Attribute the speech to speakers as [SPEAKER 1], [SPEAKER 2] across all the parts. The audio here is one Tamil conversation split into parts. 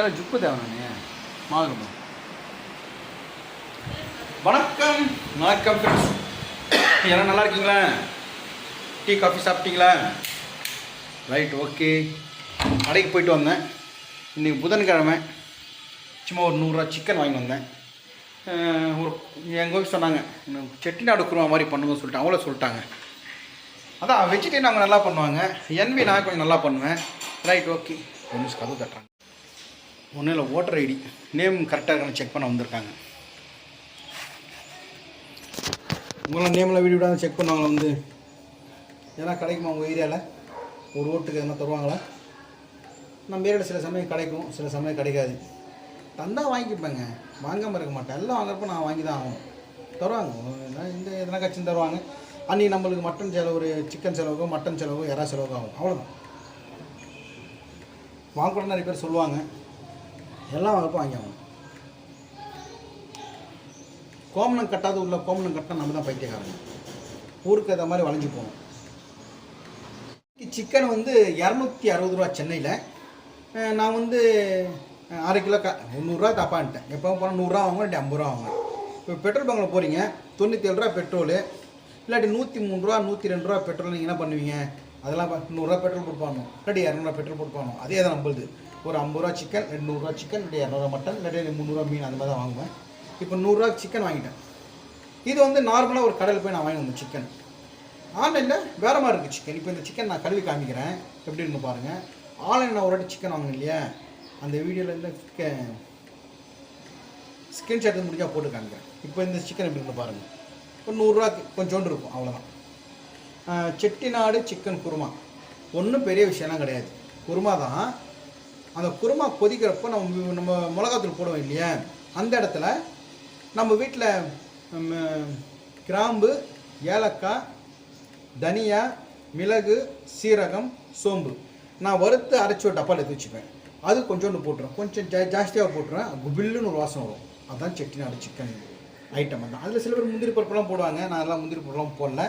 [SPEAKER 1] தேவை ஜுப்பு தேவை நான் வணக்கம். வணக்கம் ஃப்ரெண்ட்ஸ் எல்லாம் நல்லா இருக்கீங்களா? டீ காஃபி சாப்பிட்டீங்களா? Right okay. கடைக்கு போயிட்டு வந்தேன். இன்றைக்கி புதன்கிழமை. சும்மா ஒரு நூறுரூவா சிக்கன் வாங்கி வந்தேன். ஒரு எங்கள் சொன்னாங்க செட்டிநாடு குருமா மாதிரி பண்ணுங்கன்னு சொல்லிட்டு. அவங்கள சொல்லிட்டாங்க. அதான் வெஜிடேரியன் அவங்க நல்லா பண்ணுவாங்க. என்வி நான் கொஞ்சம் நல்லா பண்ணுவேன். Right okay. ஒன்று கதவு தட்டுறாங்க. ஒன்றும் இல்லை ஓட்டர் ஐடி நேம் கரெக்டாக இருக்கான்னு செக் பண்ண வந்திருக்காங்க. உங்களாம் நேமில் வீடு விடாமல் செக் பண்ணுவாங்களா வந்து? ஏன்னா கிடைக்குமா உங்கள் ஏரியாவில் ஒரு ஓட்டுக்கு எதனா தருவாங்களா? நம்ம ஏரியாவில் சில சமயம் கிடைக்கும் சில சமயம் கிடைக்காது. தந்தால் வாங்கிப்பேங்க. வாங்காமல் இருக்க மாட்டேன். எல்லாம் வாங்குறப்ப நான் வாங்கி தான் ஆகணும். தருவாங்க. இந்த எதனா கட்சி தருவாங்க. அன்றைக்கி நம்மளுக்கு மட்டன் செலவு ஒரு சிக்கன் செலவுக்கோ மட்டன் செலவோ எறா செலவுக்கோ ஆகும். அவ்வளோதான் வாங்கக்கூட நிறைய பேர் சொல்லுவாங்க. எல்லாம் வாங்கப்போ வாங்கி ஆகணும் கோமணம் கட்டாத உள்ள கோமணம் கட்டினா நம்ம தான் பைத்தியக்காரங்க. ஊருக்கு அதை மாதிரி வளைஞ்சு போகணும். சிக்கன் வந்து இரநூத்தி அறுபது ரூபா சென்னையில். நான் வந்து அரை கிலோ க முந்நூறுரூவா தப்பான்ட்டேன் எப்போ போனால் நூறுரூவா வாங்க இல்லாட்டி ஐம்பது ரூபா வாங்க இப்போ பெட்ரோல் பங்கில் போகிறீங்க தொண்ணூற்றி ஏழு ரூபா பெட்ரோலு. இல்லாட்டி நூற்றி மூணு ரூபா நூற்றி ரெண்டு ரூபா பெட்ரோல் நீங்கள் என்ன பண்ணுவீங்க? அதெல்லாம் நூறுரூவா பெட்ரோல் போட்டுப்பானோ இல்லாட்டி இரநூறுவா பெட்ரோல் போட்டுப்பானோ அதே தான் நம்மளுது. ஒரு ஐம்பது ரூபா சிக்கன் ரெண்டு நூறுரூவா சிக்கன் ரெண்டு இரநூறுவா மட்டன் ரெண்டு முந்நூறுரூவா மீன் அந்த மாதிரி தான் வாங்குவேன். இப்போ நூறுரூவா சிக்கன் வாங்கிட்டேன். இது வந்து நார்மலாக ஒரு கடையில் போய் நான் வாங்கி வந்தேன் சிக்கன் ஆன்லைனில் வேறு மாதிரி இருக்குது சிக்கன் இப்போ இந்த சிக்கன் நான் கழுவி காமிக்கிறேன். எப்படி இருந்து பாருங்கள் ஆன்லைனில் நான் ஒரு வாட்டி சிக்கன் வாங்கினேன் இல்லையா? அந்த வீடியோவில் இருந்து ஸ்க்ரீன்ஷாட் முடிஞ்சால் போட்டு காமிக்கிறேன். இப்போ இந்த சிக்கன் எப்படி இருந்து பாருங்கள் ஒரு நூறுரூவா கொஞ்சோண்டு இருக்கும் அவ்வளோதான் செட்டிநாடு சிக்கன் குருமா. ஒன்றும் பெரிய விஷயம்லாம் கிடையாது. குருமா தான் அந்த குருமா கொதிக்கிறப்போ நம்ம நம்ம மிளகாத்தூள் போடுவோம் இல்லையா? அந்த இடத்துல நம்ம வீட்டில் கிராம்பு ஏலக்காய் தனியா மிளகு சீரகம் சோம்பு. நான் வறுத்து அரைச்சி ஒரு டப்பாவில் எடுத்து வச்சுப்பேன். அது கொஞ்சோண்டு போட்டுருவேன் கொஞ்சம் ஜா ஜாஸ்தியாக போட்டுருவேன். குபில்லுன்னு ஒரு வாசம் வரும். அதான் செட்டிநாடு சிக்கன் ஐட்டம் தான் அதில் சில பேர் முந்திரி பருப்புலாம் போடுவாங்க. நான் அதெல்லாம் முந்திரி பருப்புலாம் போடல.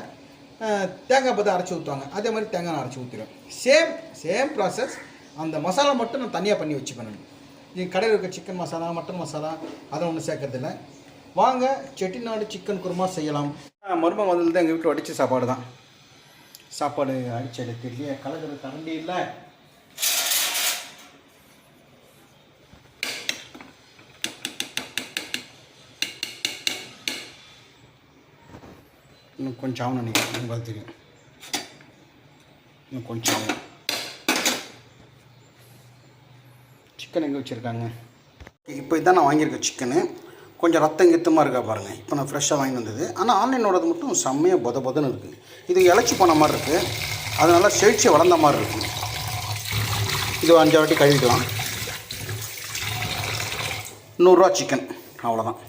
[SPEAKER 1] தேங்காய் பார்த்து அரைச்சி ஊற்றுவாங்க அதே மாதிரி தேங்காய் நான் அரைச்சி ஊற்றிடுவேன் சேம் சேம் ப்ராசஸ் அந்த மசாலா மட்டும் நான் தனியாக பண்ணி வச்சுப்பேன் நான். என் கடையில் இருக்க சிக்கன் மசாலா மட்டன் மசாலா அதை ஒன்றும் சேர்க்கறதில்ல. வாங்க செட்டிநாடு சிக்கன் குருமா செய்யலாம். மருமகம் வந்தது தான் எங்கள் வீட்டில் அடித்த சாப்பாடு தான். சாப்பாடு அடிச்சு எடுத்து இல்லையா கலக்கிற கரண்டி இல்லை. இன்னும் கொஞ்சம் ஆகணும் நினைக்கிறேன். உங்களுக்கு தெரியும். இன்னும் கொஞ்சம் ஆகும் சிக்கன் எங்கே வச்சுருக்காங்க? இப்போ இதான் நான் வாங்கியிருக்கேன் சிக்கனு கொஞ்சம் ரத்தம் கித்தமாக இருக்கா பாருங்கள் இப்போ நான் ஃப்ரெஷ்ஷாக வாங்கி வந்தது. ஆனால் ஆன்லைனோடது மட்டும் செம்மையாக பொத பொதன்னு இருக்குது இது இழைச்சி போன மாதிரி இருக்குது அது நல்லா செழிச்சு வளர்ந்த மாதிரி இருக்குது இது அஞ்சு வாட்டி கழுவிக்கலாம். நூறுரூவா சிக்கன் அவ்வளோதான்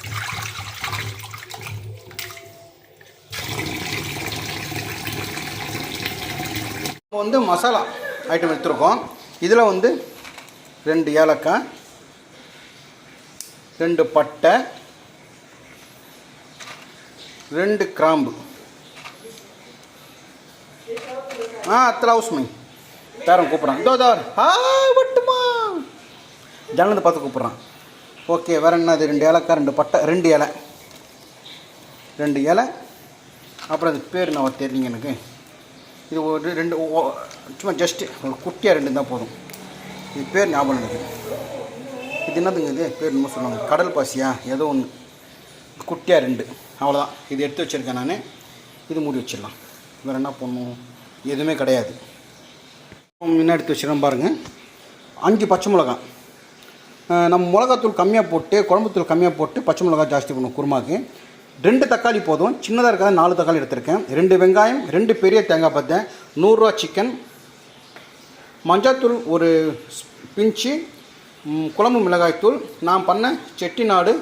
[SPEAKER 1] இப்போ வந்து மசாலா ஐட்டம் எடுத்துருக்கோம். இதில் வந்து ரெண்டு ஏலக்காய் ரெண்டு பட்டை ரெண்டு கிராம்பு. ஆ அத்தல ஹவுஸ்மை பேரன் கூப்பிட்றான். இதோ ஆ வட்டுமா. பார்த்து கூப்பிட்றான். ஓகே வேறு என்னது ரெண்டு ஏலக்காய் ரெண்டு பட்டை ரெண்டு இலை. ரெண்டு இலை. அப்புறம் அது பேர் நான் தெரியலிங்க எனக்கு. இது ஒரு ரெண்டு ஓ- சும்மா ஜஸ்ட்டு ஒரு குட்டியாக ரெண்டு தான் போதும். இது பேர் ஞாபகம் இருக்குது இது என்னதுங்க இது? பேர் என்னமோ சொல்லுவாங்க. கடல் பாசியா? ஏதோ ஒன்று குட்டியாக ரெண்டு. அவ்வளோதான் இது எடுத்து வச்சுருக்கேன் நான். இது மூடி வச்சிடலாம். வேறு என்ன பண்ணும் எதுவுமே கிடையாது. முன்ன எடுத்து வச்சுருக்கேன் பாருங்கள் அஞ்சு பச்சை மிளகாய். நம்ம மிளகாத்தூள் கம்மியாக போட்டு குழம்புத்தூள் கம்மியாக போட்டு பச்சை மிளகாய் ஜாஸ்தி பண்ணும் குருமாக்கு ரெண்டு தக்காளி போதும். சின்னதாக இருக்காது நாலு தக்காளி எடுத்திருக்கேன். ரெண்டு வெங்காயம் ரெண்டு பெரிய தேங்காய் பார்த்தேன் நூறுரூவா சிக்கன் மஞ்சாத்தூள் ஒரு பிஞ்சு குழம்பு மிளகாய்த்தூள் நான் பண்ண செட்டிநாடு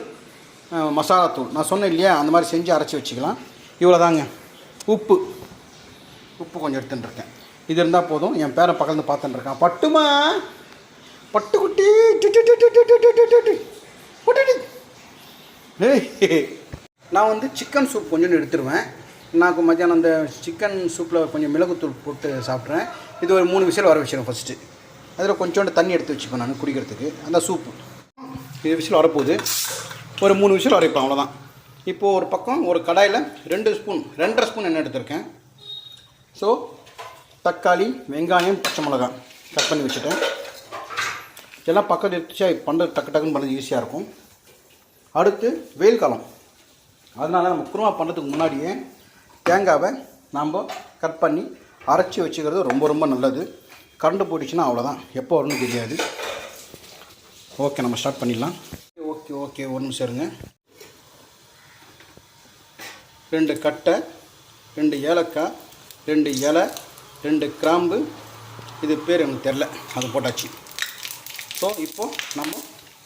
[SPEAKER 1] மசாலாத்தூள் நான் சொன்னேன் இல்லையா அந்த மாதிரி செஞ்சு அரைச்சி வச்சுக்கலாம். இவ்வளோ தாங்க உப்பு. உப்பு கொஞ்சம் எடுத்துட்டுருக்கேன் இது இருந்தால் போதும். என் பேரை பக்கத்து பார்த்துட்டுருக்கான் பட்டுமா? பட்டுக்குட்டி. நான் வந்து சிக்கன் சூப் கொஞ்சோண்டு எடுத்துருவேன். நான் மத்தியானம் அந்த சிக்கன் சூப்பில் கொஞ்சம் மிளகுத்தூள் போட்டு சாப்பிட்றேன். இது ஒரு மூணு விசில் வர வச்சிடும் ஃபஸ்ட்டு அதில் கொஞ்சோண்டு தண்ணி எடுத்து வச்சுப்பேன் நான் குடிக்கிறதுக்கு. அந்த சூப்பு இது விசில் வரப்போகுது. ஒரு மூணு விசில் வரைப்பேன் அவ்வளோதான் இப்போது ஒரு பக்கம் ஒரு கடாயில் ரெண்டு ஸ்பூன் ரெண்டரை ஸ்பூன் எண்ணெய் எடுத்திருக்கேன். ஸோ தக்காளி வெங்காயம் பச்சை மிளகாய் கட் பண்ணி வச்சுட்டேன். எல்லாம் பக்கத்து எடுத்துச்சா பண்ணுறது டக்கு டக்குன்னு பண்ணுறது ஈஸியாக இருக்கும். அடுத்து வெயில் காலம். அதனால் நம்ம குருமா பண்ணுறதுக்கு முன்னாடியே தேங்காவை நாம் கட் பண்ணி அரைச்சி வச்சுக்கிறது ரொம்ப ரொம்ப நல்லது. கரண்ட் போயிடுச்சுன்னா அவ்வளோதான் எப்போ வரும்னு தெரியாது. ஓகே நம்ம ஸ்டார்ட் பண்ணிடலாம். ஓகே ஓகே ஒரு நிமிஷம் இருங்க. ரெண்டு கட்டை ரெண்டு ஏலக்காய் ரெண்டு இலை ரெண்டு கிராம்பு. இது பேர் எனக்கு தெரில அது போட்டாச்சு. ஸோ இப்போது நம்ம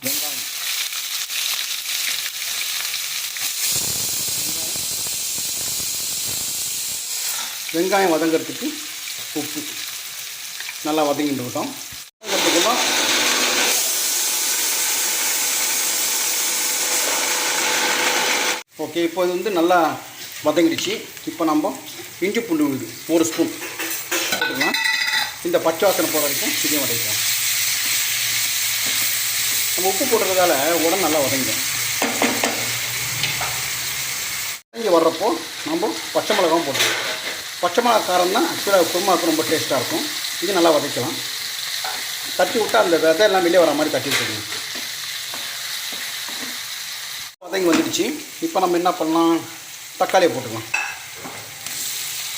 [SPEAKER 1] வெங்காயம். வெங்காயம் வதங்கிறதுக்கு உப்பு. நல்லா வதங்கிட்டு விட்டோம் வதங்கிறதுக்குமா ஓகே இப்போ இது வந்து நல்லா வதங்கிடுச்சு. இப்போ நம்ம இஞ்சி பூண்டு விழுது ஒரு ஸ்பூன் இந்த பச்சை வாசனை போகிற வரைக்கும் இதையும் வதக்கலாம் நம்ம உப்பு போடுறதால உடம்பு நல்லா வதங்கிடும். வதங்கி வர்றப்போ நம்ம பச்சை மிளகாவும் போட்டுருவோம் பச்சை மிளகா காரம் தான் ஆக்சுவலாக குருமாவுக்கு ரொம்ப டேஸ்ட்டாக இருக்கும். இது நல்லா வதக்கலாம். தட்டி விட்டால் அந்த விதை எல்லாம் வெளியே வர மாதிரி தட்டி விட்டுருங்க. வதங்கி வந்துடுச்சு. இப்போ நம்ம என்ன பண்ணலாம்? தக்காளியை போட்டுக்கலாம்.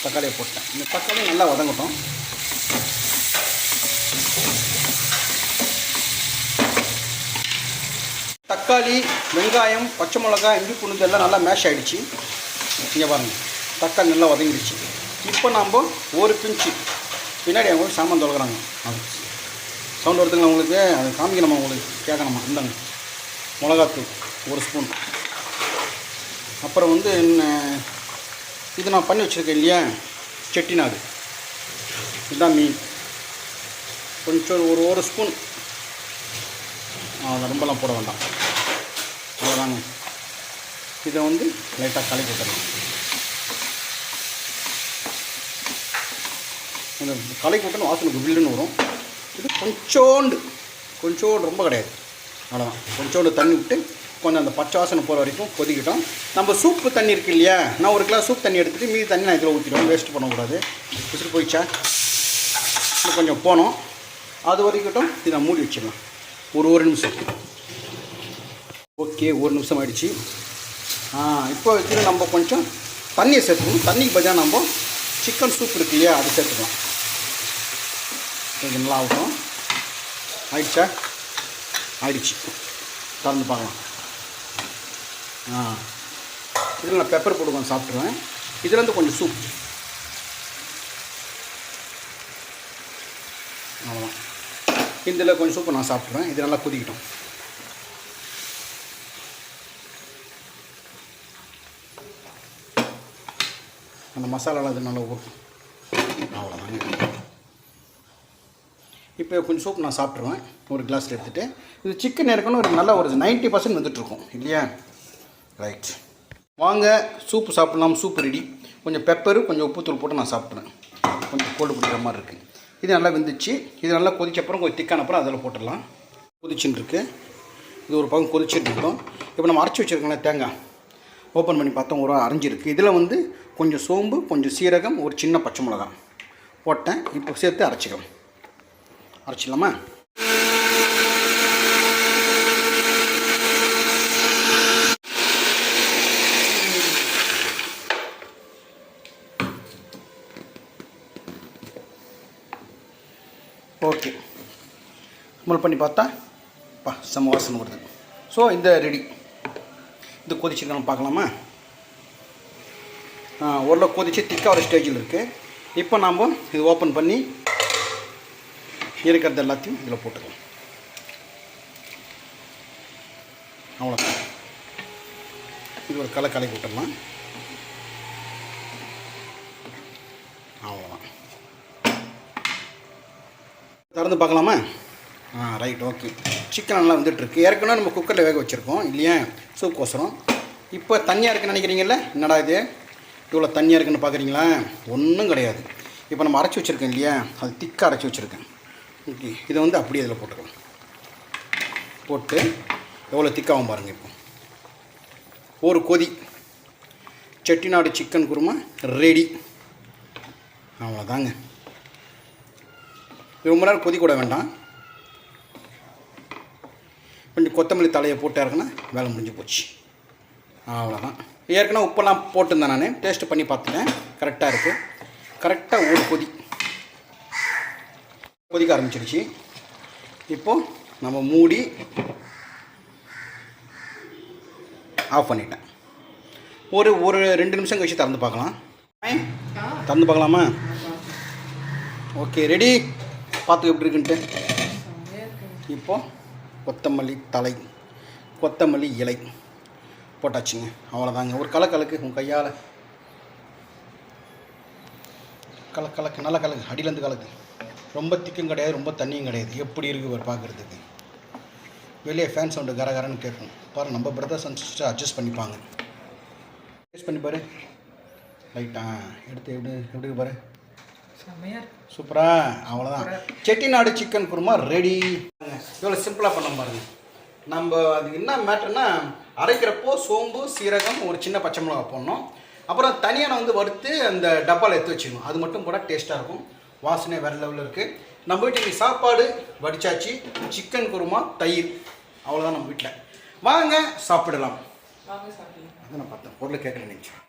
[SPEAKER 1] தக்காளியை போட்டேன். இந்த தக்காளி நல்லா வதங்கட்டும். தக்காளி வெங்காயம் பச்சை மிளகாய் இஞ்சி பூண்டு எல்லாம் நல்லா மேஷ் ஆகிடுச்சு இங்கே பாருங்கள் தக்காளி நல்லா வதங்கிடுச்சு. இப்போ நாம் ஒரு பிஞ்சு. பின்னாடி அவங்க சாமான் தொலைக்கிறாங்க. அது சவுண்ட் வருதுங்களா உங்களுக்கு? அது காமிக்கணுமா உங்களுக்கு? கேட்கணுமா? இந்தாங்க. மிளகாத்தூள் ஒரு ஸ்பூன். அப்புறம் வந்து என்ன? இது நான் பண்ணி வச்சுருக்கேன் இல்லையா? செட்டிநாடு. இதுதான் மீன் கொஞ்சம் ஒரு ஒரு ஸ்பூன். அதை ரொம்பலாம் போட வேண்டாம். அவ்வளோதாங்க இதை வந்து லைட்டாக கலக்கி விட்டுறலாம் இந்த கலக்கி மட்டும் வாசனை குபில்னு வரும். இது கொஞ்சோண்டு கொஞ்சோண்டு ரொம்ப கிடையாது. அவ்வளோதான் கொஞ்சோண்டு தண்ணி விட்டு கொஞ்சம் அந்த பச்சை வாசனை போகிற வரைக்கும் கொதிக்கிட்டோம். நம்ம சூப்பு தண்ணி இருக்கு இல்லையா? நான் ஒரு கிலோ சூப் தண்ணி எடுத்துகிட்டு மீதி தண்ணி நான் இதில் ஊற்றிடுவோம் வேஸ்ட் பண்ணக்கூடாது. விசிட்டு போயிடுச்சா? இன்னும் கொஞ்சம் போனோம் அது வரைக்கட்டும் இதை மூடி வச்சிடலாம். ஒரு ஒரு நிமிஷம். ஓகே ஒரு நிமிஷம் ஆகிடுச்சு இப்போ வச்சுட்டு நம்ம கொஞ்சம் தண்ணியை சேர்த்துக்கணும். தண்ணிக்கு பதிலாக நம்ம சிக்கன் சூப் இருக்கு இல்லையா? அது சேர்த்துக்கலாம். கொஞ்சம் நல்லா ஆகட்டும். ஆயிடுச்சா? ஆயிடுச்சு. திறந்து பார்க்கலாம். ஆ. இதில் நான் பெப்பர் போட்டு கொஞ்சம் சாப்பிட்ருவேன் இதுலேருந்து கொஞ்சம் சூப் அவ்வளோதான் இதில் கொஞ்சம் சூப்பு நான் சாப்பிட்ருவேன் இது நல்லா கொதிக்கிட்டோம். அந்த மசாலாலாம் இது நல்லா ஊற்றும் அவ்வளோதாங்க இப்போ கொஞ்சம் சூப் நான் சாப்பிட்ருவேன் ஒரு கிளாஸில் எடுத்துகிட்டு இது சிக்கன் இருக்கணும் ஒரு நல்ல ஒரு நைன்ட்டி பர்சன்ட் வந்துட்டுருக்கும். இல்லையா? ரைட் வாங்க சூப்பு சாப்பிட்லாம். சூப் ரெடி கொஞ்சம் பெப்பரு கொஞ்சம் உப்புத்தூள் போட்டு நான் சாப்பிட்றேன் கொஞ்சம் கோல்டு பிடிக்கிற மாதிரி இருக்குது இது நல்லா வெந்துச்சு. இது நல்லா கொதிச்ச அப்புறம் கொஞ்சம் திக்கான அப்புறம் அதில் போட்டுடலாம். கொதிச்சுன்னு இது ஒரு பக்கம் கொதிச்சுட்டு இருக்கோம். இப்போ நம்ம அரைச்சி வச்சுருக்கோங்களே தேங்காய். ஓப்பன் பண்ணி பார்த்தோம். ஒரு அரைஞ்சிருக்கு. இதில் வந்து கொஞ்சம் சோம்பு கொஞ்சம் சீரகம் ஒரு சின்ன பச்சை மிளகாய். போட்டேன். இப்போ சேர்த்து அரைச்சிக்கலாம். அரைச்சிடலாமா? ஓகே. முள் பண்ணி பார்த்தா பா செம்ம வாசனை வருது. ஸோ இந்த ரெடி. இது கொதிச்சிருக்கான்னு பார்க்கலாமா? ஆ, ஓரளவு கொதிச்சு திக்காக ஒரு ஸ்டேஜில் இருக்குது இப்போ நாம் இது ஓப்பன் பண்ணி இருக்கிறது எல்லாத்தையும் இதில் போட்டுக்கலாம். அவ்வளோதான் இது ஒரு களை களை விட்டுடலாம். அவ்வளோதான் திறந்து பார்க்கலாமா? ஆ ரைட் ஓகே சிக்கன் நல்லா வந்துட்டுருக்கு. ஏற்கனவே நம்ம குக்கரில் வேக வச்சுருக்கோம். இல்லையா? சூப்கோசரம் இப்போ தண்ணியாக இருக்குன்னு நினைக்கிறீங்கல்ல? என்னடா இது? இவ்வளோ தண்ணியாக இருக்குன்னு பார்க்குறீங்களா ஒன்றும் கிடையாது. இப்போ நம்ம அரைச்சி வச்சுருக்கோம் இல்லையா? அது திக்காக அரைச்சி வச்சுருக்கேன். ஓகே இதை வந்து அப்படியே இதில் போட்டுக்கலாம். போட்டு எவ்வளோ திக்காகும் பாருங்கள் இப்போ. ஒரு கொதி. செட்டிநாடு சிக்கன் குருமா ரெடி அவ்வளோதாங்க ரொம்ப நேரம் கொதி கூட வேண்டாம். கொஞ்சம் கொத்தமல்லி தலையை போட்டு இருக்குன்னா வேலை முடிஞ்சு போச்சு. அவ்வளோதான் ஏற்கனவே உப்பெல்லாம் போட்டிருந்தேன் நான். டேஸ்ட்டு பண்ணி பார்த்துட்டேன். கரெக்டாக இருக்குது கரெக்டாக ஒரு கொதி. கொதிக்க ஆரம்பிச்சிருச்சு. இப்போது நம்ம மூடி ஆஃப் பண்ணிட்டேன். ஒரு ஒரு ரெண்டு நிமிஷம் கழிச்சு திறந்து பார்க்கலாம். திறந்து பார்க்கலாமா? ஓகே ரெடி பார்த்து எப்படி இருக்குன்ட்டு? இப்போது கொத்தமல்லி தலை கொத்தமல்லி இலை போட்டாச்சுங்க. அவ்வளோதாங்க ஒரு கலக்கலக்கு உன் கையால். கல கலக்கு. கலக்கு. அடியிலேருந்து கலக்கு. ரொம்ப திக்கும் கிடையாது ரொம்ப தண்ணியும் கிடையாது. எப்படி இருக்குது ஒரு பார்க்குறதுக்கு? வெளியே ஃபேன் சவுண்டு கரகரன்னு கேட்கும் பாரு நம்ம பிரதர்ஸ் அண்ட் சிஸ்டர் அட்ஜஸ்ட் பண்ணிப்பாங்க டேஸ்ட் பண்ணி பாரு. ரைட்டா எடுத்து எப்படி எப்படி பாரு? சூப்பரா அவ்வளோதான் செட்டிநாடு சிக்கன் குருமா ரெடி இவ்வளோ சிம்பிளாக பண்ண பாருங்க. நம்ம அது என்ன மேட்டர்னா அரைக்கிறப்போ சோம்பு சீரகம் ஒரு சின்ன பச்சை மிளகா போடணும். அப்புறம் தனியாக நான் வந்து வறுத்து அந்த டப்பாவில் எடுத்து வச்சுக்கணும் அது மட்டும் கூட டேஸ்ட்டாக இருக்கும். வாசனை வேறு லெவலில் இருக்குது நம்ம வீட்டில் இன்னைக்கு சாப்பாடு வடிச்சாச்சு சிக்கன் குருமா தயிர். அவ்வளோதான் நம்ம வீட்டில். வாங்க சாப்பிடலாம்.
[SPEAKER 2] வாங்க சாப்பிடலாம்.
[SPEAKER 1] அதை நான் பார்த்தேன். பொருள் கேட்கல நினச்சேன்.